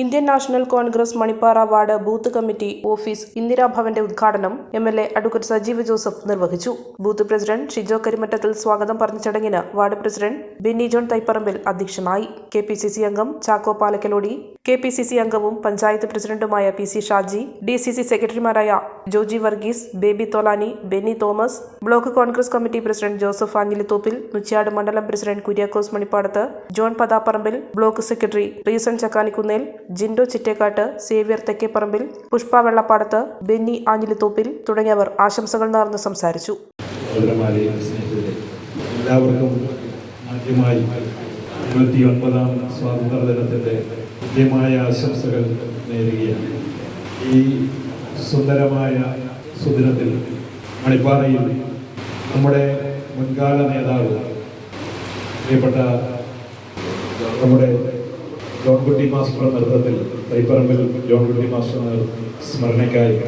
Indian National Congress Manippara ward booth committee office ഇന്ദിരാഭവന്റെ ഉദ്ഘാടനം M L A advocate Sajeev Joseph നിർവഹിച്ചു. Booth president Shijo കരിമറ്റത്തിൽ സ്വാഗതം പറഞ്ഞ ചടങ്ങിന് ward president Benny John Thaiparambil അധ്യക്ഷനായി. K P C C അംഗം Chacko Palakkalodi K P C C അംഗവും പഞ്ചായത്ത് പ്രസിഡന്റുമായ P C Shaji D C C സെക്രട്ടറിമാരായ Joji Varghese Baby Tholani Benny Thomas block Congress committee president Joseph Anjilithoppil Nuchiyad മണ്ഡലം president Kuriakose Manippadath John Pathapparambil block secretary Reeson Chakkanikkunnel Jindo Chittekkatt Xavier Thekkeparambil Pushpa Vellappadath Benny Anjilithoppil തുടങ്ങിയവർ ആശംസകൾ നേർന്ന് സംസാരിച്ചു. എല്ലാവർക്കും ആദ്യമായി ഇരുപത്തി ഒൻപതാം സ്വാതന്ത്ര്യ ദിനത്തിന്റെ ആശംസകൾ നേരുകയാണ്. ഈ സുന്ദരമായ സുദിനത്തിൽ മണിപ്പാറയിൽ നമ്മുടെ മുൻകാല നേതാവ് പ്രിയപ്പെട്ട നമ്മുടെ ജോൺകുട്ടി മാസ്റ്ററുടെ നേതൃത്വത്തിൽ തൈപ്പറമ്പിൽ ജോൺകുട്ടി മാസ്റ്റർ സ്മരണയ്ക്കായി.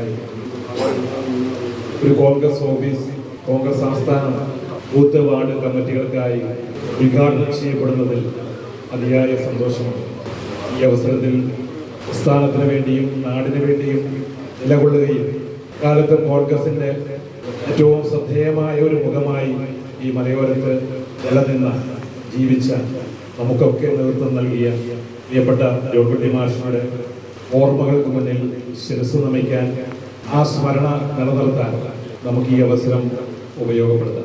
ഒരു കോൺഗ്രസ് ഓഫീസ് കോൺഗ്രസ് സംസ്ഥാന ബൂത്ത് വാർഡ് കമ്മിറ്റികൾക്കായി ഉദ്ഘാടനം ചെയ്യപ്പെടുന്നതിൽ അതിയായ സന്തോഷമുണ്ട്. ഈ അവസരത്തിൽ സംസ്ഥാനത്തിന് വേണ്ടിയും നാടിന് വേണ്ടിയും നിലകൊള്ളുകയും കാലത്ത് കോൺഗ്രസിന്റെ ഏറ്റവും ശ്രദ്ധേയമായ ഒരു മുഖമായി ഈ മലയോരത്ത് നിലനിന്ന ജീവിച്ച നമുക്കൊക്കെ നേതൃത്വം നൽകിയ പ്രിയപ്പെട്ട ജോൺകുട്ടി മാഷിയുടെ ഓർമ്മകൾക്ക് മുന്നിൽ ശിരസ് നമിക്കാൻ ആ സ്മരണ നിലനിർത്താൻ നമുക്ക് ഈ അവസരം ഉപയോഗപ്പെടുത്താം.